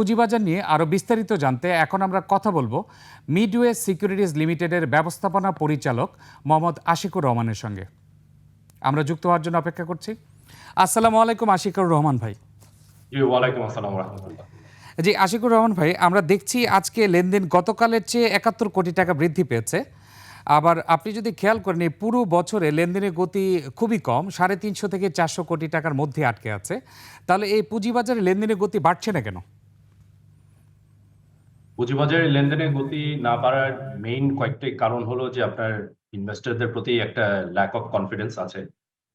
পুঁজিবাজার নিয়ে আরও বিস্তারিত জানতে এখন আমরা কথা বলব মিডওয়ে সিকিউরিটিজ লিমিটেডের ব্যবস্থাপনা পরিচালক মোহাম্মদ আশিকুর রহমানের সঙ্গে। আমরা যুক্ত হওয়ার জন্য অপেক্ষা করছি। আসসালামু আলাইকুম আশিকুর রহমান ভাই। ওয়ালাইকুম আসসালাম রহমতুল্লাহ। জি আশিকুর রহমান ভাই আমরা দেখছি আজকে লেনদেন গতকালের চেয়ে একাত্তর কোটি টাকা বৃদ্ধি পেয়েছে। আবার আপনি যদি খেয়াল করেন এই পুরো বছরে লেনদেনের গতি খুবই কম সাড়ে তিনশো থেকে চারশো কোটি টাকার মধ্যে আটকে আছে। তাহলে এই পুঁজিবাজারে লেনদেনের গতি বাড়ছে না কেন? পুঁজিবাজারে লেনদেনের গতি না বাড়ার মেইন কয়েকটি কারণ হলো যে আপনার ইনভেস্টরদের প্রতি একটা ল্যাক অফ কনফিডেন্স আছে।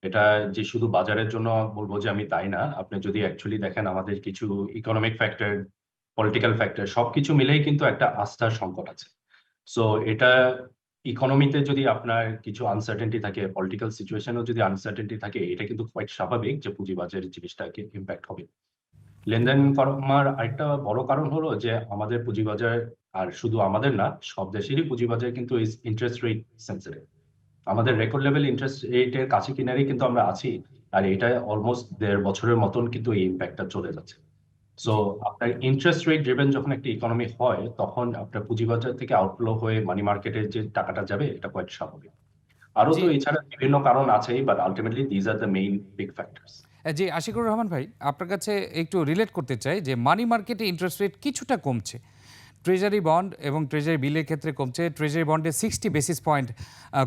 এটা যে শুধু বাজারের জন্য বলব যে আমি তাই না। আপনি যদি অ্যাকচুয়ালি দেখেন আমাদের কিছু ইকোনমিক ফ্যাক্টর পলিটিক্যাল ফ্যাক্টর সবকিছু মিলেই কিন্তু একটা আস্থার সংকট আছে। সো এটা ইকোনমিতে যদি আপনার কিছু আনসার্টেনটি থাকে পলিটিক্যাল সিচুয়েশনেও যদি আনসার্টেনটি থাকে, এটা কিন্তু কোয়াইট স্বাভাবিক যে পুঁজিবাজারের জিনিসটাকে ইম্প্যাক্ট হবে। লেনদেন করার আরেকটা বড় কারণ হলো যে আমাদের পুঁজিবাজার আর শুধু আমাদের না সব দেশেরই পুঁজিবাজার কিন্তু ইন্টারেস্ট রেট সেন্সিটিভ আমাদের রেকর্ড লেভেল ইন্টারেস্ট রেটের কাছে কিনারেই কিন্তু আমরা আছি আর এটা অলমোস্ট দেড় বছরের মতন কিন্তু এই ইম্প্যাক্টটা চলে যাচ্ছে। সো আপনার ইন্টারেস্ট রেট ড্রিভেন যখন একটা ইকোনমি হয় তখন আপনার পুঁজিবাজার থেকে আউটফ্লো হয়ে মানি মার্কেটে যে টাকাটা যাবে এটা কোয়াইট স্বাভাবিক। আরও তো এছাড়া বিভিন্ন কারণ আছেই but ultimately these are the main big factors জি, আশিকুর রহমান ভাই, আপনার কাছে একটু রিলেট করতে চাই যে মানি মার্কেটে ইন্টারেস্ট রেট কিছুটা কমছে। ট্রেজারি বন্ড এবং ট্রেজারি বিলের ক্ষেত্রে কমছে ট্রেজারি বন্ডে সিক্সটি বেসিস পয়েন্ট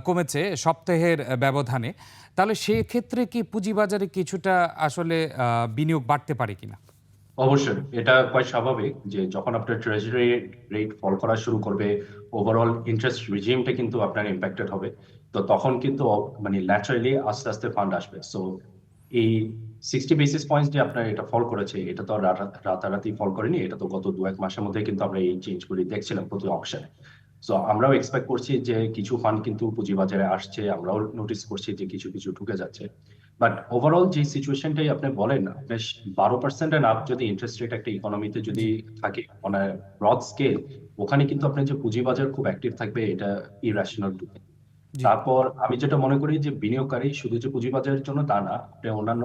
কমেছে সপ্তাহের ব্যবধানে। তাহলে সেক্ষেত্রে কি পুঁজিবাজারে কিছুটা আসলে বিনিয়োগ বাড়তে পারে কিনা? অবশ্যই, এটা কোয়াইট স্বাভাবিক যে যখন আপনার ট্রেজারি রেট ফল করা শুরু করবে ওভারঅল ইন্টারেস্ট রিজিমটা কিন্তু আপনার ইম্প্যাক্টেড হবে। তো তখন কিন্তু মানে ন্যাচারালি আস্তে আস্তে ফান্ড আসবে। সো এই সিক্সটি বেসিস পয়েন্টস যে আপনার এটা ফল করেছে। এটা তো রাতারাতি ফল করেনি। এটা তো গত দু এক মাসের মধ্যে কিন্তু আমরা এই চেঞ্জগুলি দেখছিলাম প্রতি অপশনে সো আমরাও এক্সপেক্ট করছি যে কিছু ফান্ড কিন্তু পুঁজিবাজারে আসছে। আমরাও নোটিস করছি যে কিছু কিছু ঢুকে যাচ্ছে। বাট ওভারঅল যে সিচুয়েশনটাই আপনি বলেন আপনি বারো পার্সেন্ট এন্ড আপ যদি ইন্টারেস্ট রেট একটা ইকোনমিতে যদি থাকে অন ব্রড স্কেল ওখানে কিন্তু আপনার যে পুঁজিবাজার খুব অ্যাক্টিভ থাকবে, এটা ইরাশনাল টুকে জি। তারপর আমি যেটা মনে করি যে বিনিয়োগকারী শুধু যে পুঁজিবাজারের জন্য তা না আপনি অন্যান্য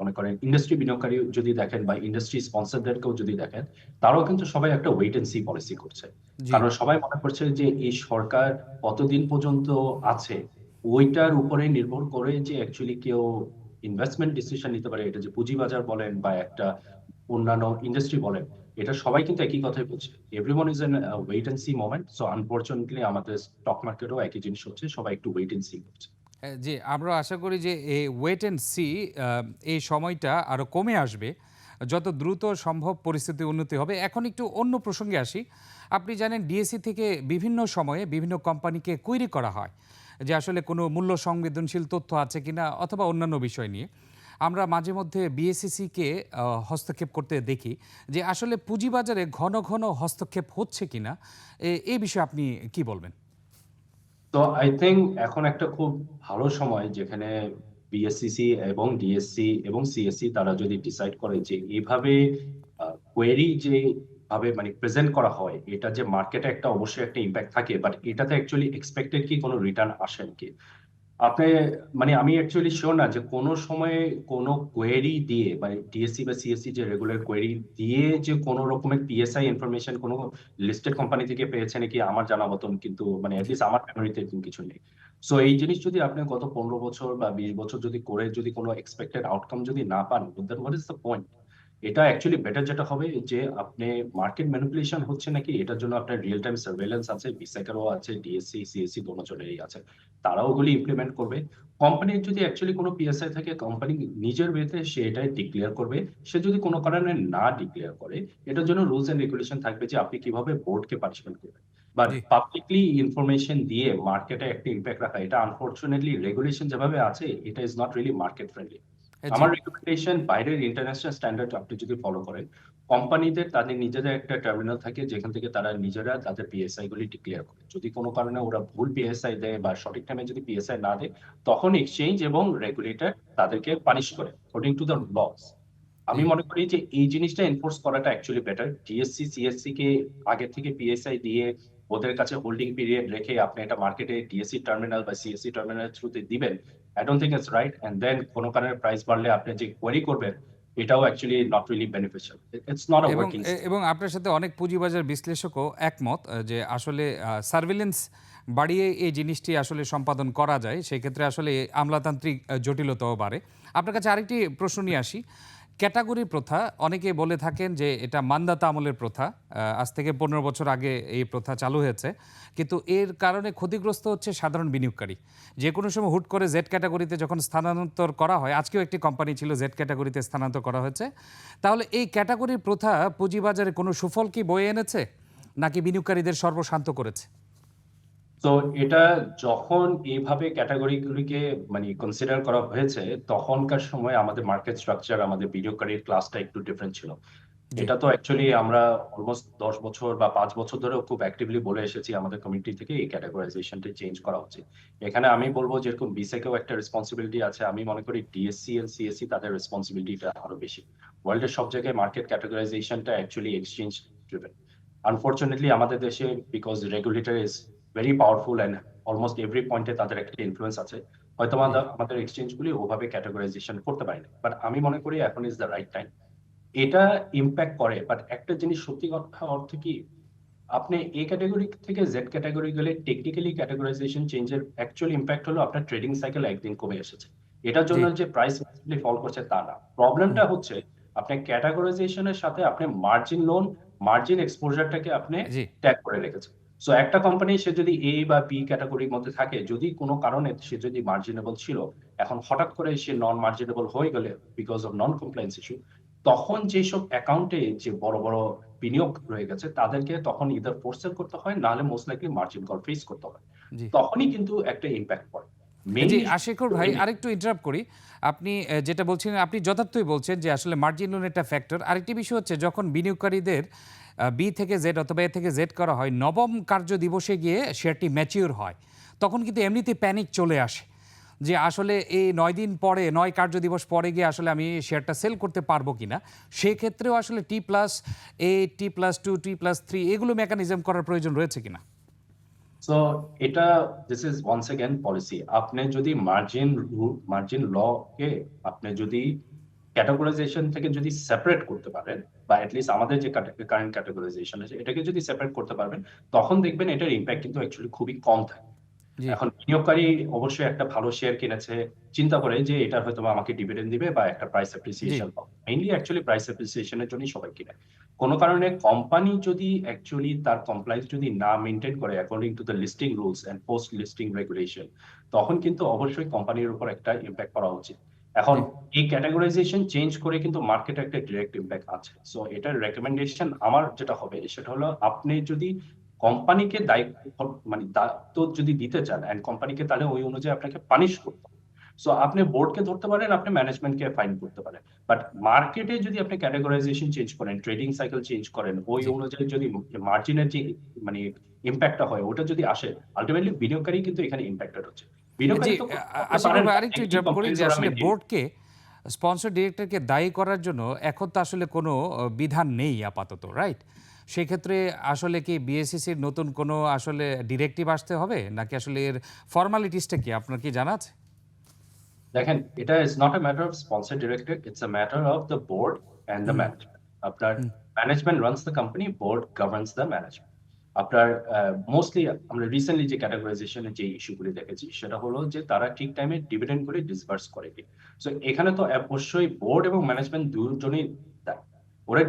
মনে করেন ইন্ডাস্ট্রি বিনিয়োগকারী যদি দেখেন বা ইন্ডাস্ট্রি স্পন্সরদেরকেও যদি দেখেন তারাও কিন্তু সবাই একটা ওয়েট এন্ড সি পলিসি করছে জি কারণ সবাই মনে করছে যে এই সরকার কতদিন পর্যন্ত আছে ওইটার উপরে নির্ভর করে যে অ্যাকচুয়ালি কেউ ইনভেস্টমেন্ট ডিসিশন নিতে পারে, এটা যে পুঁজিবাজার বলেন বা একটা অন্যান্য ইন্ডাস্ট্রি বলেন, এটা সবাই কিন্তু একই কথাই বলছে। Everyone is in wait and see moment so unfortunately আমাদের স্টক মার্কেটও একই জিনিস হচ্ছে, সবাই একটু ওয়েট এন্ড সি করছে। জি, আমরা আশা করি যে এই ওয়েট অ্যান্ড সি এই সময়টা আরও কমে আসবে, যত দ্রুত সম্ভব পরিস্থিতি উন্নতি হবে। এখন একটু অন্য প্রসঙ্গে আসি। আপনি জানেন ডিএসসি থেকে বিভিন্ন সময়ে বিভিন্ন কোম্পানিকে কুইরি করা হয়। যে আসলে কোনো মূল্য সংবেদনশীল তথ্য আছে কিনা অথবা অন্যান্য বিষয় নিয়ে। আমরা মাঝে মধ্যে বিএসসিসিকে হস্তক্ষেপ করতে দেখি যে আসলে পুঁজিবাজারে ঘন ঘন হস্তক্ষেপ হচ্ছে কিনা। এই বিষয়ে আপনি কি বলবেন? তো আই থিঙ্ক এখন একটা খুব ভালো সময় যেখানে বিএসসিসি এবং ডিএসসি এবং সিএসসি তারা যদি ডিসাইড করে যে এইভাবে কোয়েরি যে ভাবে মানে প্রেজেন্ট করা হয়, এটা যে মার্কেটে একটা অবশ্যই একটা ইম্প্যাক্ট থাকে বাট এটাতে অ্যাকচুয়ালি এক্সপেক্টেড কি কোনো রিটার্ন আসে নাকি আপনি মানে আমি অ্যাকচুয়ালি শিওর না যে কোনো সময়ে কোনো কোয়েরি দিয়ে মানে ডিএসসি বা সিএসসি যে রেগুলার কোয়েরি দিয়ে যে কোনো রকমের পিএসআই ইনফরমেশন কোনো লিস্টেড কোম্পানি থেকে পেয়েছে নাকি আমার জানা মতন কিন্তু মানে অ্যাটলিস্ট আমার মেমোরিতে এরকম কিছু নেই। সো এই জিনিস যদি আপনি গত পনেরো বছর বা বিশ বছর যদি করে যদি কোনো এক্সপেক্টেড আউটকাম যদি না পান then what is the point এটা অ্যাকচুয়ালি বেটার যেটা হবে যে আপনি মার্কেট ম্যানিপুলেশন হচ্ছে নাকি এটার জন্য আপনার রিয়েল টাইম সার্ভেলেন্স আছে বিসেকারও আছে ডিএসসি সিএসসি দোনো জনেরই আছে তারাও ওগুলি ইমপ্লিমেন্ট করবে কোম্পানির যদি অ্যাকচুয়ালি কোনো পিএসআই থাকে কোম্পানি নিজের ওয়েতে সে এটাই ডিক্লেয়ার করবে সে যদি কোনো কারণে না ডিক্লেয়ার করে এটার জন্য রুলস এন্ড রেগুলেশন থাকবে যে আপনি কীভাবে বোর্ডকে পানিশমেন্ট করবেন বাট। পাবলিকলি ইনফরমেশন দিয়ে মার্কেটে একটা ইম্প্যাক্ট রাখা এটা আনফরচুনেটলি রেগুলেশন যেভাবে আছে এটা is not really market friendly. আমার রেকমেন্ডেশন বাইরের ইন্টারন্যাশনাল স্ট্যান্ডার্ড আপনি যদি ফলো করেন কোম্পানিদের তাদের নিজেদের একটা টার্মিনাল থাকে, যেখান থেকে তারা নিজেরা তাদের পিএসআই গুলি ডিক্লেয়ার করে। যদি কোনো কারণে ওরা ভুল পিএসআই দেয় বা সঠিক টাইমে যদি পিএসআই না দেয়, তখন এক্সচেঞ্জ এবং রেগুলেটর তাদেরকে পানিশ করে অ্যাকর্ডিং টু দ্য লস আমি মনে করি যে এই জিনিসটা এনফোর্স করাটা অ্যাকচুয়ালি বেটার ডিএসসি সিএসসি কে আগে থেকে পিএসআই দিয়ে ওদের কাছে হোল্ডিং পিরিয়ড রেখে আপনি এটা মার্কেটে ডিএসসি টার্মিনাল বা সিএসসি টার্মিনাল থ্রুতে দিবেন I don't think it's right and then কোনো কারণে প্রাইস বাড়লে আপনি যে কোয়ারি করবেন এটাও actually not really beneficial it's not a এবং ওয়ার্কিং এবং আপনার সাথে অনেক পুঁজিবাজার বিশ্লেষকও একমত যে আসলে সার্ভিলেন্স বাড়িয়ে এই জিনিসটি আসলে সম্পাদন করা যায় সেক্ষেত্রে আসলে আমলাতান্ত্রিক জটিলতাও বাড়ে। আপনার কাছে আরেকটি প্রশ্ন নিয়ে আসি। ক্যাটাগরি প্রথা অনেকে বলে থাকেন যে এটা মান্দাতা আমলের প্রথা আজ থেকে পনেরো বছর আগে এই প্রথা চালু হয়েছে। কিন্তু এর কারণে ক্ষতিগ্রস্ত হচ্ছে সাধারণ বিনিয়োগকারী। যে কোনো সময় হুট করে জেড ক্যাটাগরিতে যখন স্থানান্তর করা হয়, আজকেও একটি কোম্পানি ছিল জেড ক্যাটাগরিতে স্থানান্তর করা হয়েছে। তাহলে এই ক্যাটাগরির প্রথা পুঁজিবাজারে কোনো সুফল কি বয়ে এনেছে? নাকি বিনিয়োগকারীদের সর্বশান্ত করেছে? তো এটা যখন এইভাবে ক্যাটাগরিগুলিকে মানে কনসিডার করা হয়েছে তখনকার সময় আমাদের মার্কেট স্ট্রাকচার আমাদের বিনিয়োগকারীর ক্লাসটা একটু ডিফারেন্ট ছিল। এটা তো অ্যাকচুয়ালি আমরা অলমোস্ট দশ বছর বা পাঁচ বছর ধরেও খুব অ্যাক্টিভলি বলে এসেছি আমাদের কমিউনিটি থেকে এই ক্যাটাগরাইজেশনটা চেঞ্জ করা উচিত এখানে আমি বলব যেরকম বিসেকেও একটা রেসপন্সিবিলিটি আছে আমি মনে করি ডিএসসি এন্ড সিএসসি তাদের রেসপন্সিবিলিটিটা আরও বেশি। ওয়ার্ল্ডের সব জায়গায় মার্কেট ক্যাটাগরাইজেশনটা অ্যাকচুয়ালি এক্সচেঞ্জ ড্রিভেন আনফরচুনেটলি আমাদের দেশে because regulator is very powerful and almost every পয়েন্টে তাদের একটা ইনফ্লুয়েন্স আছে। হয়তো আমাদের আমাদের এক্সচেঞ্জগুলি ওভাবে ক্যাটাগরাইজেশন করতে পারে না বাট আমি মনে করি এখন ইজ দ্য রাইট টাইম এটা ইম্প্যাক্ট করে। বাট একটা জিনিস সত্যি কথা অর্থ কি? আপনি এ ক্যাটাগরি থেকে জেড ক্যাটাগরি গেলে টেকনিক্যালি ক্যাটাগরাইজেশন চেঞ্জের অ্যাকচুয়াল ইম্প্যাক্ট হলো আপনার ট্রেডিং সাইকেল একদিন কমে এসেছে। এটার জন্য যে প্রাইস ফল করছে তা না। প্রবলেমটা হচ্ছে আপনি ক্যাটাগরাইজেশনের সাথে আপনি মার্জিন লোন মার্জিন এক্সপোজারটাকে আপনি ট্যাগ করে রেখেছে সো একটা কোম্পানি সে যদি এ বা বি ক্যাটাগরির মধ্যে থাকে যদি কোনো কারণে সে যদি মার্জিনেবল ছিল এখন হঠাৎ করে সে নন মার্জিনেবল হয়ে গেলে because of non compliance issue তখন যেসব অ্যাকাউন্টে যে বড় বড় বিনিয়োগ রয়ে গেছে তাদেরকে তখন ইদার ফোর্সেল করতে হয় নাহলে most likely margin call freeze করতে হয়। তখনই কিন্তু একটা ইম্প্যাক্ট পড়ে। জি আশিকুর ভাই আরেকটু ইন্টারাপ্ট করি। আপনি যেটা বলছেন আপনি যথার্থই বলছেন যে আসলে মার্জিন লোন একটা ফ্যাক্টর আরেকটি বিষয় হচ্ছে যখন বিনিয়োগকারীদের বি থেকে জেড অথবা এ থেকে জেড করা হয়, নবম কার্য দিবসে গিয়ে শেয়ারটি ম্যাচিওর হয়। তখন কিন্তু এমনিতে প্যানিক চলে আসে যে আসলে এই নয় দিন পরে, নয় কার্য দিবস পরে গিয়ে আসলে আমি শেয়ারটা সেল করতে পারব কিনা? সেক্ষেত্রেও আসলে T plus A T plus two T plus three এগুলো মেকানিজম করার প্রয়োজন রয়েছে কিনা? সো এটা this is once again policy আপনি যদি মার্জিন মার্জিন ল কে, আপনি যদি ক্যাটাগরাইজেশন থেকে যদি সেপারেট করতে পারেন বা লিস্ট আমাদের যে কারেন্ট ক্যাটাগরাইজেশন আছে এটাকে যদি সেপারেট করতে পারবেন তখন দেখবেন এটার ইম্প্যাক্ট কিন্তু অ্যাকচুয়ালি খুবই কম থাকে। এখন বিনিয়োগকারী অবশ্যই একটা ভালো শেয়ার কিনেছে চিন্তা করে যে এটা হয়তো আমাকে ডিভিডেন্ড দিবে বা একটা প্রাইস অ্যাপ্রিসিয়েশন পাবো। মেইনলি অ্যাকচুয়ালি প্রাইস অ্যাপ্রিসিয়েশনের জন্যই সবাই কিনে। কোনো কারণে কোম্পানি যদি অ্যাকচুয়ালি তার কমপ্লাইন্স যদি না মেনটেন করে according to the listing rules and post listing regulation তখন কিন্তু অবশ্যই কোম্পানির উপর একটা ইম্প্যাক্ট করা উচিত। এখন এই ক্যাটাগরাইজেশন চেঞ্জ করে কিন্তু মার্কেটে একটা ডিরেক্ট ইম্প্যাক্ট আছে। সো এটার রেকমেন্ডেশন আমার যেটা হবে সেটা হলো আপনি যদি কোম্পানিকে দায়িত্ব মানে দায়িত্ব যদি দিতে চান এন্ড কোম্পানিকে তাহলে ওই অনুযায়ী আপনাকে পানিশ করতে হবে। সো আপনি বোর্ডকে ধরতে পারেন আপনি ম্যানেজমেন্টকে ফাইন করতে পারেন। বাট মার্কেটে যদি আপনি ক্যাটাগরাইজেশন চেঞ্জ করেন ট্রেডিং সাইকেল চেঞ্জ করেন ওই অনুযায়ী যদি মার্জিনের যে মানে ইম্প্যাক্টটা হয় ওটা যদি আসে আলটিমেটলি বিনিয়োগকারী কিন্তু এখানে ইম্প্যাক্টেড হচ্ছে। আরেকটু একই করি যে আসলে বোর্ডকে স্পন্সর ডিরেক্টরকে দায়ী করার জন্য এখন তো আসলে কোনো বিধান নেই আপাতত রাইট সেক্ষেত্রে আসলে কি বিএসসিসির নতুন কোনো আসলে ডিরেক্টিভ আসতে হবে? নাকি আসলে এর ফর্মালিটিসটা কি? আপনার কি জানা আছে? দেখেন এটা is not a matter of sponsor director it's a matter of the board and the management আপনার management runs the company board governs the management আপনার মোস্টলি আমরা রিসেন্টলি যে ক্যাটাগরাইজেশনের যে ইস্যুগুলি দেখেছি সেটা হলো যে তারা ঠিক টাইমে ডিভিডেন্ড করে ডিসবার্স করে কি। সো এখানে তো অবশ্যই বোর্ড এবং ম্যানেজমেন্ট দুজনেই ওরা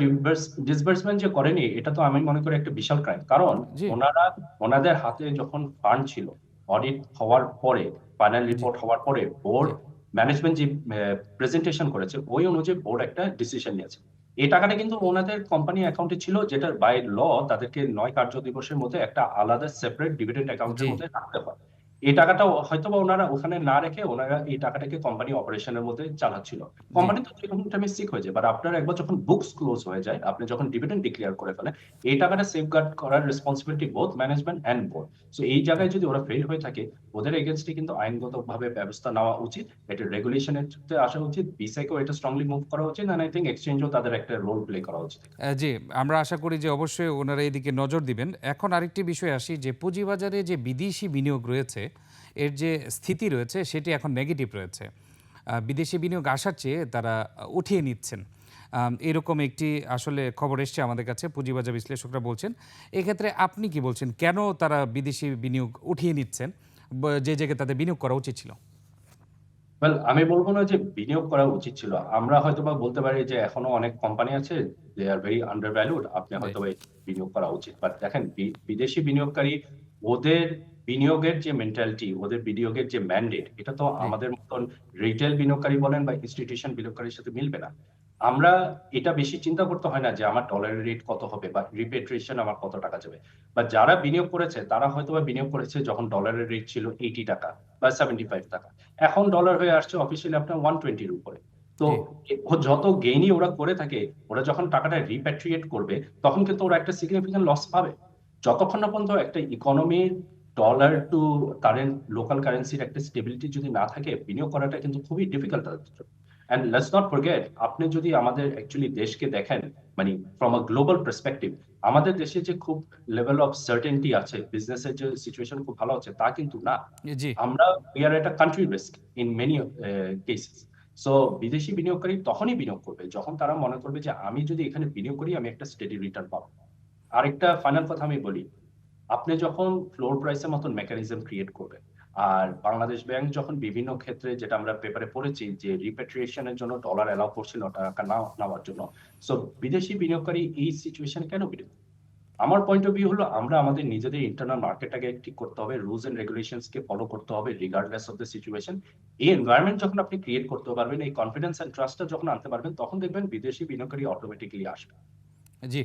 ডিসবার্সমেন্ট যে করেনি এটা তো আমি মনে করি একটা বিশাল ক্রাইম কারণ ওনারা ওনাদের হাতে যখন ফান্ড ছিল অডিট হওয়ার পরে ফাইনাল রিপোর্ট হওয়ার পরে বোর্ড ম্যানেজমেন্ট যে প্রেজেন্টেশন করেছে ওই অনুযায়ী বোর্ড একটা ডিসিশন নিয়েছে। এই টাকাটা কিন্তু ওনাদের কোম্পানি অ্যাকাউন্টে ছিল যেটা বাই ল তাদেরকে নয় কার্য দিবসের মধ্যে একটা আলাদা সেপারেট ডিভিডেন্ড অ্যাকাউন্টের। মধ্যে রাখতে হয় এই টাকাটা হয়তো বা ওনারা ওখানে না রেখে ওনারা এই টাকাটাকে কোম্পানি অপারেশনের মধ্যে চালাচ্ছিল। কোম্পানি তো কোনো টাইমে সিক হয়ে যায় বাট আপনার একবার যখন বুকস ক্লোজ হয়ে যায় আপনি যখন ডিভিডেন্ড ডিক্লেয়ার করে ফেলেন এই টাকাটা সেফগার্ড করার responsibility both management and board so এই জায়গায় যদি ওরা ফেল হয়ে থাকে ওদের এগেনস্টে কিন্তু আইনগতভাবে ব্যবস্থা নেওয়া উচিত এটা রেগুলেশনের আসা উচিত বিসেকেও এটা স্ট্রংলি মুভ করা উচিত এন্ড আই থিঙ্ক এক্সচেঞ্জও তাদের একটা রোল প্লে করা উচিত। জি আমরা আশা করি যে অবশ্যই ওনারা এদিকে নজর দিবেন। এখন আরেকটি বিষয় আসি যে পুঁজিবাজারে যে বিদেশি বিনিয়োগ রয়েছে এর যে স্থিতি রয়েছে সেটি এখন নেগেটিভ রয়েছে। বিদেশি বিনিয়োগ আসার চেয়ে তারা উঠিয়ে নিচ্ছেন। এরকম একটি আসলে খবর এসছে আমাদের কাছে পুঁজিবাজার বিশ্লেষকরা বলছেন। এক্ষেত্রে আপনি কি বলছেন কেন তারা বিদেশি বিনিয়োগ উঠিয়ে নিচ্ছেন? যে জায়গায় তাদের বিনিয়োগ করা উচিত ছিল? ওয়েল আমি বলব না যে বিনিয়োগ করা উচিত ছিল। আমরা হয়তো বা বলতে পারি যে এখনও অনেক কোম্পানি আছে they are very undervalued আপনি হয়তো বিনিয়োগ করা উচিত। বাট দেখেন বিদেশি বিনিয়োগকারী ওদের বিনিয়োগের যে মেন্টালিটি ওদের বিনিয়োগের যে ম্যান্ডেট এটা তো আমাদের মতন রিটেল বিনিয়োগকারী বলেন বা ইনস্টিটিউশন বিনিয়োগকারীর সাথে মিলবে না। আমরা এটা বেশি চিন্তা করতে হয় না যে আমার ডলারের রেট কত হবে বা রিপেট্রিয়েশন আমার কত টাকা যাবে। বা যারা বিনিয়োগ করেছে তারা হয়তো বা বিনিয়োগ করেছে যখন ডলারের রেট ছিল এইটি টাকা বা সেভেন্টি ফাইভ টাকা। এখন ডলার হয়ে আসছে অফিসিয়ালি আপনার ওয়ান টোয়েন্টির উপরে। তো ও যত গেইনই ওরা করে থাকে ওরা যখন টাকাটা রিপ্যাট্রিয়েট করবে তখন কিন্তু ওরা একটা সিগনিফিকেন্ট লস পাবে। যতক্ষণ না পর্যন্ত একটা ইকোনমির ডলার টু কারেন্ট লোকাল কারেন্সির একটা স্টেবিলিটি যদি না থাকে বিনিয়োগ করাটা কিন্তু খুবই difficult and let's not forget আপনি যদি আমাদের অ্যাকচুয়ালি দেশকে দেখেন মানে ফ্রম আ গ্লোবাল পার্সপেক্টিভ আমাদের দেশে যে খুব লেভেল অফ সার্টেনটি আছে বিজনেসের যে সিচুয়েশন খুব ভালো আছে তা কিন্তু না। আমরা উই আর একটা country risk in many cases so বিদেশি বিনিয়োগকারী তখনই বিনিয়োগ করবে যখন তারা মনে করবে যে আমি যদি এখানে বিনিয়োগ করি আমি একটা স্টেডি রিটার্ন পাবো। আরেকটা ফাইনাল কথা আমি বলি আপনি যখন ফ্লোর প্রাইসের মতন মেকানিজম ক্রিয়েট করবেন, আর বাংলাদেশ ব্যাংক যখন বিভিন্ন ক্ষেত্রে যেটা আমরা পেপারে পড়েছি যে রিপেট্রিয়েশনের জন্য ডলার অ্যালাউ করছিল, টাকা না নেওয়ার জন্য। সো বিদেশি বিনিয়োগকারী এই সিচুয়েশনে কেন বিনিয়োগ আমার পয়েন্ট অফ ভিউ হলো, আমরা আমাদের নিজেদের ইন্টারনাল মার্কেটটাকে ঠিক করতে হবে রুলস এন্ড রেগুলেশনস কে ফলো করতে হবে রিগার্ডলেস অফ দ্য সিচুয়েশন এই এনভায়রনমেন্ট যখন আপনি ক্রিয়েট করতে পারবেন, এই কনফিডেন্স এন্ড ট্রাস্টটা যখন আনতে পারবেন, তখন দেখবেন বিদেশি বিনিয়োগকারী অটোমেটিক্যালি আসবে। জি।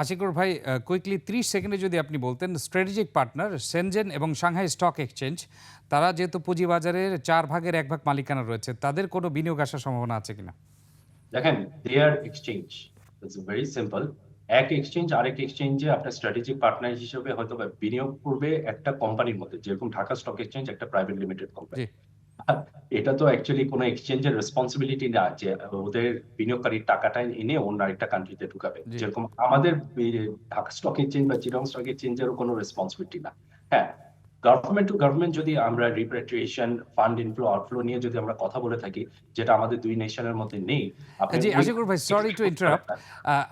আশিকুর ভাই কুইকলি ত্রিশ সেকেন্ডে যদি আপনি বলতেন স্ট্র্যাটেজিক পার্টনার সেনজেন এবং সাংহাই স্টক এক্সচেঞ্জ তারা যেহেতু পুঁজিবাজারের চার ভাগের এক ভাগ মালিকানা রয়েছে তাদের কোনো বিনিয়োগ আসার সম্ভাবনা আছে কিনা? দেখেন there exchange it's very simple এক এক্সচেঞ্জ আরেক এক্সচেঞ্জে আপনার স্ট্র্যাটেজিক পার্টনার হিসেবে হয়তো বিনিয়োগ করবে একটা কোম্পানির মধ্যে যেরকম ঢাকা স্টক এক্সচেঞ্জ একটা প্রাইভেট লিমিটেড কোম্পানি। এটা তো অ্যাকচুয়ালি কোনো এক্সচেঞ্জের রেসপন্সিবিলিটি না যে ওদের বিনিয়োগকারীর টাকাটা এনে অন্য আরেকটা কান্ট্রিতে ঢুকাবে। যেরকম আমাদের ঢাকা স্টক এক্সচেঞ্জ বা চিরং স্টক এক্সচেঞ্জেরও কোনো রেসপন্সিবিলিটি না। হ্যাঁ গভর্নমেন্ট টু গভর্নমেন্ট যদি আমরা রিপ্রেট্রিয়েশন ফান্ড ইনফ্লো আউটফ্লো নিয়ে যদি আমরা কথা বলে থাকি যেটা আমাদের দুই নেশনের মধ্যে নেই জি আশিকুর ভাই সরি টু ইন্টারাপ্ট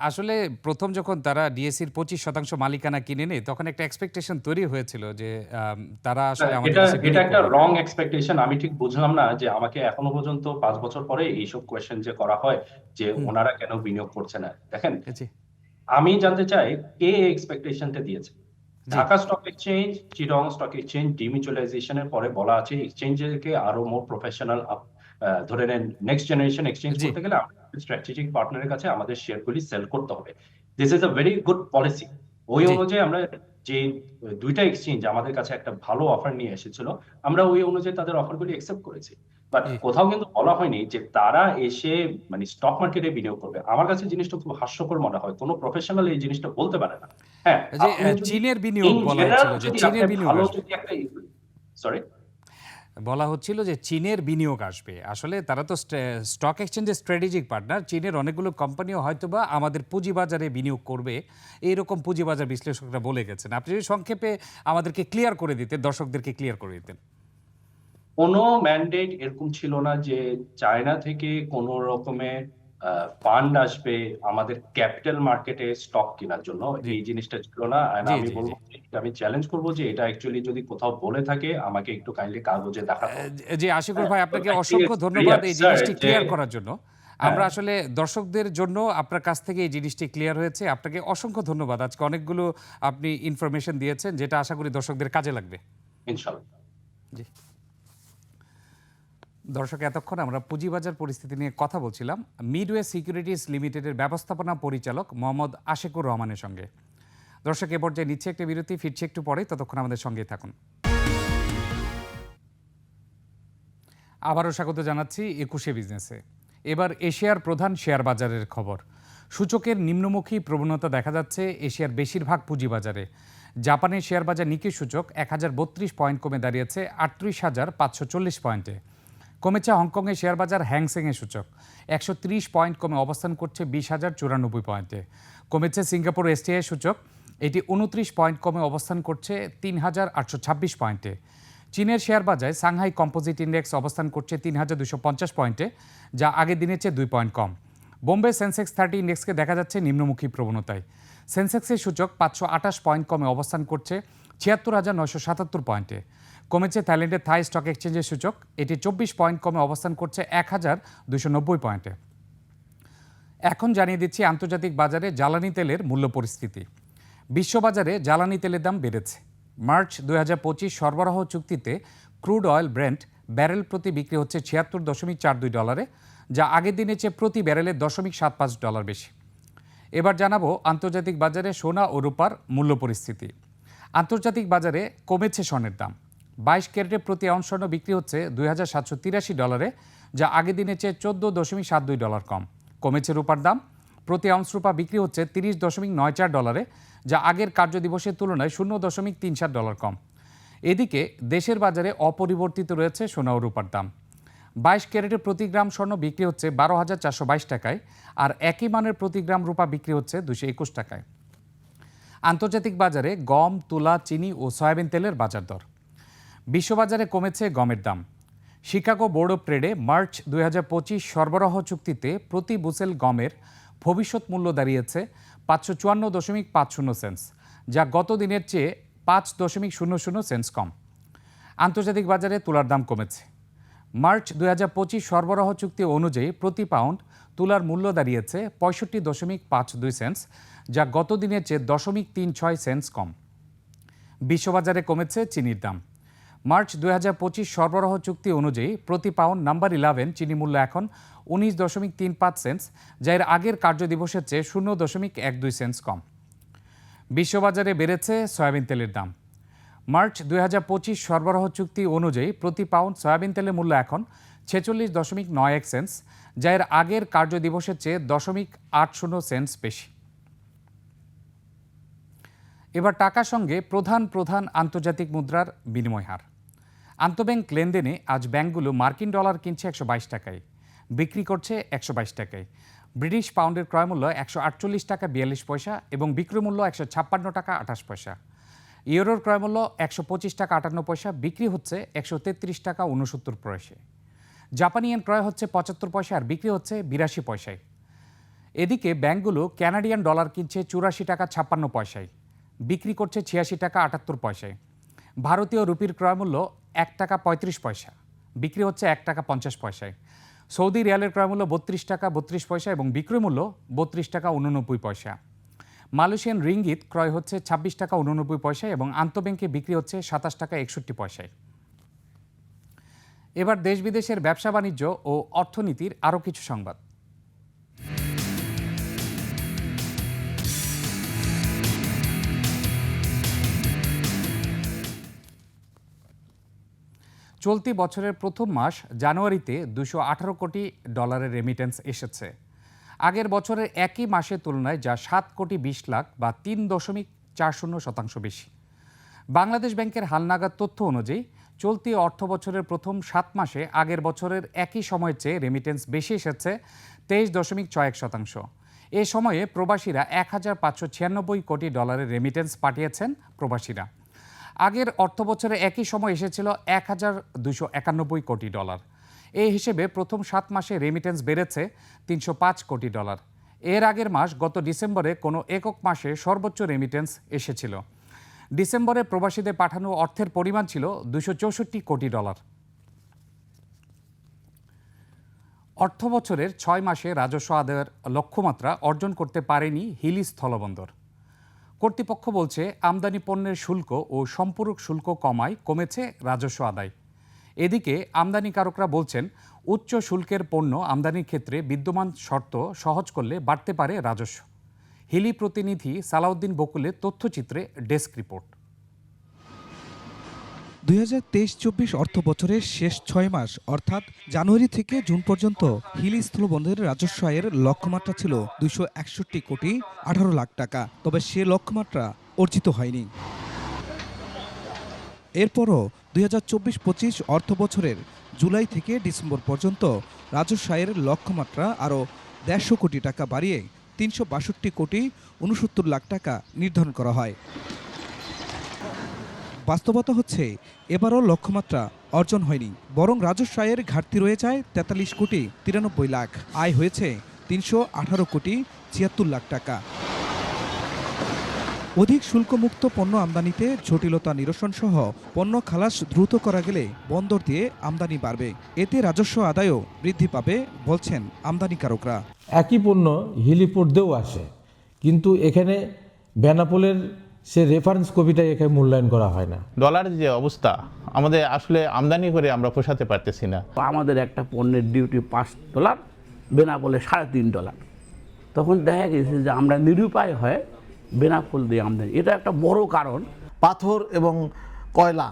আসলে প্রথম যখন তারা ডিএসসির পঁচিশ শতাংশ মালিকানা কিনে নেয় তখন একটা এক্সপেকটেশন তৈরি হয়েছিল যে তারা আসলে আমাদের এটা এটা একটা রং এক্সপেকটেশন আমি ঠিক বুঝলাম না যে আমাকে এখনও পর্যন্ত পাঁচ বছর পরে এইসব কোয়েশ্চেন যে করা হয় যে ওনারা কেন বিনিয়োগ করছে না। দেখেন জি। আমি জানতে চাই কে এক্সপেকটেশনটা দিয়েছে। ঢাকা স্টক এক্সচেঞ্জ চিরং স্টক এক্সচেঞ্জ ডিমিউচুয়ালাইজেশনের পরে বলা আছে এক্সচেঞ্জকে আরও মোর প্রফেশনাল ধরে নেন নেক্সট জেনারেশন এক্সচেঞ্জ করতে গেলে স্ট্র্যাটেজিক পার্টনারের কাছে আমাদের শেয়ারগুলি সেল করতে হবে। This is a very good policy ওই অনুযায়ী আমরা যে দুইটা এক্সচেঞ্জ আমাদের কাছে একটা ভালো অফার নিয়ে এসেছিল আমরা ওই অনুযায়ী তাদের অফারগুলি অ্যাকসেপ্ট করেছি। বাট কোথাও কিন্তু বলা হয়নি যে তারা এসে মানে স্টক মার্কেটে বিনিয়োগ করবে। আমার কাছে জিনিসটা খুব হাস্যকর মনে হয়। কোনো প্রফেশনাল এই জিনিসটা বলতে পারে না। হ্যাঁ যে আপনি আহ, যদি- চীনের বিনিয়োগ বলা হচ্ছিল যে চীনের বিনিয়োগ। সরি বলা হচ্ছিল যে চীনের বিনিয়োগ আসবে। আসলে তারা তো স্টক এক্সচেঞ্জের স্ট্র্যাটেজিক পার্টনার চীনের অনেকগুলো কোম্পানিও হয়তোবা আমাদের পুঁজিবাজারে বিনিয়োগ করবে। এইরকম পুঁজিবাজার বিশ্লেষকরা বলে গেছেন। আপনি যদি সংক্ষেপে আমাদেরকে ক্লিয়ার করে দিতেন দর্শকদেরকে ক্লিয়ার করে দিতেন। কোনো ম্যান্ডেট এরকম ছিল না যে চায়না থেকে কোনো রকমের ফান্ড আসবে আমাদের ক্যাপিটাল মার্কেটে স্টক কেনার জন্য। এই জিনিসটা ছিল না। আমি বলব আমি চ্যালেঞ্জ করব যে এটা অ্যাকচুয়ালি যদি কোথাও বলে থাকে আমাকে একটু কাইন্ডলি কাগজে দেখাতে হবে। জি আশিকুর ভাই আপনাকে অসংখ্য ধন্যবাদ এই জিনিসটি ক্লিয়ার করার জন্য। আমরা হ্যাঁ। আসলে দর্শকদের জন্য আপনার কাছ থেকে এই জিনিসটি ক্লিয়ার হয়েছে। আপনাকে অসংখ্য ধন্যবাদ। আজকে অনেকগুলো আপনি ইনফরমেশন দিয়েছেন যেটা আশা করি দর্শকদের কাজে লাগবে। ইনশাল্লাহ জি। দর্শক, এতক্ষণ আমরা পুঁজিবাজার পরিস্থিতি নিয়ে কথা বলছিলাম। মিডওয়ে সিকিউরিটিজ লিমিটেডের ব্যবস্থাপনা পরিচালক মোহাম্মদ আশেকুর রহমানের সঙ্গে। দর্শক, এ পর্যায়ে নিচ্ছে একটা বিরতি, ফিরছে একটু পরে, ততক্ষণ আমাদের সঙ্গেই থাকুন। আবারও স্বাগত জানাচ্ছি একুশে বিজনেসে। এবার এশিয়ার প্রধান শেয়ার বাজারের খবর। সূচকের নিম্নমুখী প্রবণতা দেখা যাচ্ছে এশিয়ার বেশিরভাগ পুঁজিবাজারে। জাপানের শেয়ার বাজার নিকি সূচক এক হাজার বত্রিশ পয়েন্ট কমে দাঁড়িয়েছে আটত্রিশ হাজার পাঁচশো চল্লিশ পয়েন্টে। কমেছে হংকংয়ের শেয়ার বাজার হ্যাংসেংয়ের সূচক। একশো ত্রিশ পয়েন্ট কমে অবস্থান করছে বিশ হাজার চুরানব্বই পয়েন্টে। কমেছে সিঙ্গাপুর এসটিআই সূচক। এটি উনত্রিশ পয়েন্ট কমে অবস্থান করছে তিন হাজার আটশো ছাব্বিশ পয়েন্টে। চীনের শেয়ার বাজারে সাংহাই কম্পোজিট ইন্ডেক্স অবস্থান করছে তিন হাজার দুশো পঞ্চাশ পয়েন্টে, যা আগের দিনের চেয়ে দুই পয়েন্ট কম। বোম্বে সেন্সেক্স থার্টি ইন্ডেক্সকে দেখা যাচ্ছে নিম্নমুখী প্রবণতায়। সেন্সেক্সের সূচক পাঁচশো আঠাশ পয়েন্ট কমে অবস্থান করছে ছিয়াত্তর হাজার নয়শো সাতাত্তর পয়েন্টে। কমেছে থাইল্যান্ডের থাই স্টক এক্সচেঞ্জের সূচক। এটি চব্বিশ পয়েন্ট কমে অবস্থান করছে এক হাজার দুশো নব্বই পয়েন্টে। এখন জানিয়ে দিচ্ছি, আন্তর্জাতিক বাজারে জ্বালানি তেলের মূল্য পরিস্থিতি। বিশ্ববাজারে জ্বালানি তেলের দাম বেড়েছে। মার্চ দু হাজার পঁচিশ সরবরাহ চুক্তিতে ক্রুড অয়েল ব্র্যান্ড ব্যারেল প্রতি বিক্রি হচ্ছে ছিয়াত্তর দশমিক চার দুই ডলারে, যা আগের দিনের চেয়ে প্রতি ব্যারেলে দশমিক সাত পাঁচ ডলার বেশি। এবার জানাব আন্তর্জাতিক বাজারে সোনা ও রূপার মূল্য পরিস্থিতি। আন্তর্জাতিক বাজারে কমেছে স্বর্ণের দাম। বাইশ ক্যারেটে প্রতি আউন্স স্বর্ণ বিক্রি হচ্ছে দুই হাজার সাতশো তিরাশি ডলারে, যা আগের দিনের চেয়ে চোদ্দ দশমিক সাত দুই ডলার কম। কমেছে রূপার দাম। প্রতি আউন্স রূপা বিক্রি হচ্ছে তিরিশ দশমিক নয় চার ডলারে, যা আগের কার্যদিবসের তুলনায় শূন্য দশমিক তিন সাত ডলার কম। এদিকে দেশের বাজারে অপরিবর্তিত রয়েছে সোনা ও রূপার দাম। বাইশ ক্যারেটের প্রতি গ্রাম স্বর্ণ বিক্রি হচ্ছে বারো হাজার চারশো বাইশ টাকায়, আর একই মানের প্রতি গ্রাম রূপা বিক্রি হচ্ছে দুশো একুশ টাকায়। আন্তর্জাতিক বাজারে গম, তুলা, চিনি ও সয়াবিন তেলের বাজার দর। বিশ্ববাজারে কমেছে গমের দাম। শিকাগো বোর্ড অফ ট্রেডে মার্চ দুই হাজার পঁচিশ সরবরাহ চুক্তিতে প্রতি বুসেল গমের ভবিষ্যৎ মূল্য দাঁড়িয়েছে পাঁচশো চুয়ান্ন দশমিক পাঁচ শূন্য সেন্স যা গত দিনের চেয়ে পাঁচ দশমিক শূন্য শূন্য সেন্স কম। আন্তর্জাতিক বাজারে তুলার দাম কমেছে। মার্চ দুই হাজার পঁচিশ সরবরাহ চুক্তি অনুযায়ী প্রতি পাউন্ড তুলার মূল্য দাঁড়িয়েছে পঁয়ষট্টি দশমিক পাঁচ দুই সেন্স যা গত দিনের চেয়ে দশমিক তিন ছয় সেন্স কম। বিশ্ববাজারে কমেছে চিনির দাম। মার্চ দুই হাজার পঁচিশ সরবরাহ চুক্তি অনুযায়ী প্রতি পাউন্ড নাম্বার ইলেভেন চিনি মূল্য এখন উনিশ দশমিক তিন পাঁচ সেন্স যা এর আগের কার্যদিবসের চেয়ে শূন্য দশমিক এক দুই সেন্স কম। বিশ্ববাজারে বেড়েছে সয়াবিন তেলের দাম। মার্চ দুই হাজার পঁচিশ সরবরাহ চুক্তি অনুযায়ী প্রতি পাউন্ড সয়াবিন তেলের মূল্য এখন ছেচল্লিশ দশমিক নয় এক সেন্স যা এর আগের কার্যদিবসের চেয়ে দশমিক আট শূন্য সেন্স বেশি। এবার টাকার সঙ্গে প্রধান প্রধান আন্তর্জাতিক মুদ্রার বিনিময় হার। আন্তঃব্যাংক লেনদেনে আজ ব্যাংকগুলো মার্কিন ডলার কিনছে একশো বাইশ টাকায়, বিক্রি করছে একশো বাইশ টাকায়। ব্রিটিশ পাউন্ডের ক্রয়মূল্য একশো আটচল্লিশ টাকা বিয়াল্লিশ পয়সা এবং বিক্রয় মূল্য একশো ছাপ্পান্ন টাকা আঠাশ পয়সা। ইউরোর ক্রয়মূল্য একশো পঁচিশ টাকা আটান্ন পয়সা, বিক্রি হচ্ছে একশো তেত্রিশ টাকা উনসত্তর পয়সা জাপানি ইয়েন ক্রয় হচ্ছে পঁচাত্তর পয়সা আর বিক্রি হচ্ছে বিরাশি পয়সায়। এদিকে ব্যাংকগুলো ক্যানাডিয়ান ডলার কিনছে চুরাশি টাকা ছাপ্পান্ন পয়সায়, বিক্রি করছে ছিয়াশি টাকা আটাত্তর পয়সায়। ভারতীয় রুপির ক্রয়মূল্য এক টাকা পঁয়ত্রিশ পয়সা। বিক্রি হচ্ছে এক টাকা পঞ্চাশ পয়সায়। সৌদি রিয়ালের ক্রয়মূল্য বত্রিশ টাকা বত্রিশ পয়সা এবং বিক্রয় মূল্য বত্রিশ টাকা উননব্বই পয়সা। মালয়েশিয়ান রিঙ্গিত ক্রয় হচ্ছে ছাব্বিশ টাকা উননব্বই পয়সায় এবং আন্তঃব্যাংকে বিক্রি হচ্ছে সাতাশ টাকা একষট্টি পয়সায়। এবার দেশ বিদেশের ব্যবসা বাণিজ্য ও অর্থনীতির আরও কিছু সংবাদ। চলতি বছরের প্রথম মাস জানুয়ারিতে দুশো আঠারো কোটি ডলারের রেমিটেন্স এসেছে। আগের বছরের একই মাসের তুলনায় যা সাত কোটি বিশ লাখ বা তিন দশমিক চার শূন্য শতাংশ বেশি। বাংলাদেশ ব্যাংকের হালনাগাদ তথ্য অনুযায়ী, চলতি অর্থ বছরের প্রথম সাত মাসে আগের বছরের একই সময়ের চেয়ে রেমিটেন্স বেশি এসেছে তেইশ দশমিক ছয় এক শতাংশ। এ সময়ে প্রবাসীরা এক হাজার পাঁচশো ছিয়ানব্বই কোটি ডলারের রেমিটেন্স পাঠিয়েছেন প্রবাসীরা। আগের অর্থ বছরে একই সময় এসেছিল এক হাজার দুশো একানব্বই কোটি ডলার। এই হিসেবে প্রথম সাত মাসে রেমিটেন্স বেড়েছে তিনশো পাঁচ কোটি ডলার। এর আগের মাস গত ডিসেম্বরে কোনো একক মাসে সর্বোচ্চ রেমিটেন্স এসেছিল। ডিসেম্বরে প্রবাসীদের পাঠানো অর্থের পরিমাণ ছিল দুশো চৌষট্টি কোটি ডলার। অর্থ বছরের ছয় মাসে রাজস্ব আদায়ের লক্ষ্যমাত্রা অর্জন করতে পারেনি হিলি স্থলবন্দর। কর্তৃপক্ষ বলছে, আমদানি পণ্যের শুল্ক ও সম্পূরক শুল্ক কমায়, কমেছে রাজস্ব আদায়। এদিকে আমদানিকারকরা বলছেন, উচ্চ শুল্কের পণ্য আমদানির ক্ষেত্রে বিদ্যমান শর্ত সহজ করলে বাড়তে পারে রাজস্ব। হিলি প্রতিনিধি সালাউদ্দিন বকুলের তথ্যচিত্রে ডেস্ক রিপোর্ট। দুই হাজার তেইশ চব্বিশ অর্থ বছরের শেষ ছয় মাস, অর্থাৎ জানুয়ারি থেকে জুন পর্যন্ত হিলি স্থলবন্দরের রাজস্ব আয়ের লক্ষ্যমাত্রা ছিল দুইশো একষট্টি কোটি আঠারো লাখ টাকা, তবে সে লক্ষ্যমাত্রা অর্জিত হয়নি। এরপরও দুই হাজার চব্বিশ পঁচিশ অর্থ বছরের জুলাই থেকে ডিসেম্বর পর্যন্ত রাজস্ব আয়ের লক্ষ্যমাত্রা আরও দেড়শো কোটি টাকা বাড়িয়ে তিনশো বাষট্টি কোটি উনসত্তর লাখ টাকা নির্ধারণ করা হয়। বাস্তবতা হচ্ছে, এবারও লক্ষ্যমাত্রা অর্জন হয়নি। বরং রাজস্ব আয়ের ঘাটতি রয়ে যায় তেতাল্লিশ কোটি তিরানব্বই লাখ। আয় হয়েছে তিনশো আঠারো কোটি ছিয়াত্তর লাখ টাকা। অধিক শুল্কমুক্ত পণ্য আমদানিতে জটিলতা নিরসন সহ পণ্য খালাস দ্রুত করা গেলে বন্দর দিয়ে আমদানি বাড়বে। এতে রাজস্ব আদায়ও বৃদ্ধি পাবে বলছেন আমদানিকারকরা। একই পণ্য হিলিপোর্ট দিয়েও আসে। কিন্তু এখানে বেনাপোলের সে রেফারেন্স কপিটাই এখানে মূল্যায়ন করা হয় না। ডলারের যে অবস্থা আমাদের আসলে আমদানি করে আমরা পোষাতে পারতেছি না। আমাদের একটা পণ্যের ডিউটি পাঁচ ডলার বেনাপোলে সাড়ে তিন ডলার তখন দেখা গেছে যে আমরা নিরুপায় হয়ে বেনাপোল দিয়ে আমদানি। এটা একটা বড় কারণ। পাথর এবং কয়লা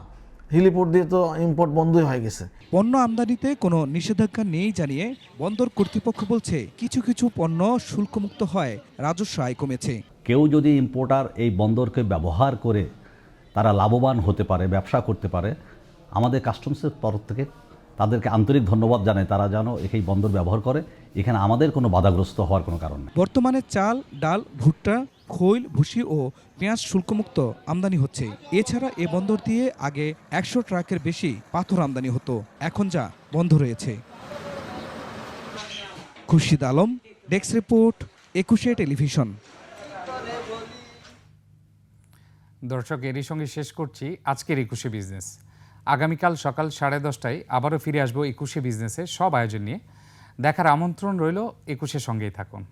হিলিপোর্ট দিয়ে তো ইম্পোর্ট বন্ধই হয়ে গেছে। পণ্য আমদানিতে কোনো নিষেধাজ্ঞা নেই জানিয়ে বন্দর কর্তৃপক্ষ বলছে কিছু কিছু পণ্য শুল্কমুক্ত হয় রাজস্ব আয় কমেছে। কেউ যদি ইম্পোর্টার এই বন্দরকে ব্যবহার করে তারা লাভবান হতে পারে, ব্যবসা করতে পারে, আমাদের কাস্টমসের তরফ থেকে তাদেরকে আন্তরিক ধন্যবাদ জানাই। তারা যেন এই বন্দর ব্যবহার করে। এখানে আমাদের কোনো বাধাগ্রস্ত হওয়ার কোনো কারণ নেই। বর্তমানে চাল, ডাল, ভুট্টা, খৈল, ভুসি ও পেঁয়াজ শুল্কমুক্ত আমদানি হচ্ছে। এছাড়া এ বন্দর দিয়ে আগে একশো ট্রাকের বেশি পাথর আমদানি হতো। এখন যা বন্ধ রয়েছে। Khurshid Alam, desk report, Ekushey television. দর্শক, এরই সঙ্গে শেষ করছি আজকের একুশে বিজনেস। আগামীকাল সকাল সাড়ে দশটায় আবারও ফিরে আসব একুশে বিজনেসে সব আয়োজন নিয়ে। দেখার আমন্ত্রণ রইল একুশের সঙ্গেই থাকুন।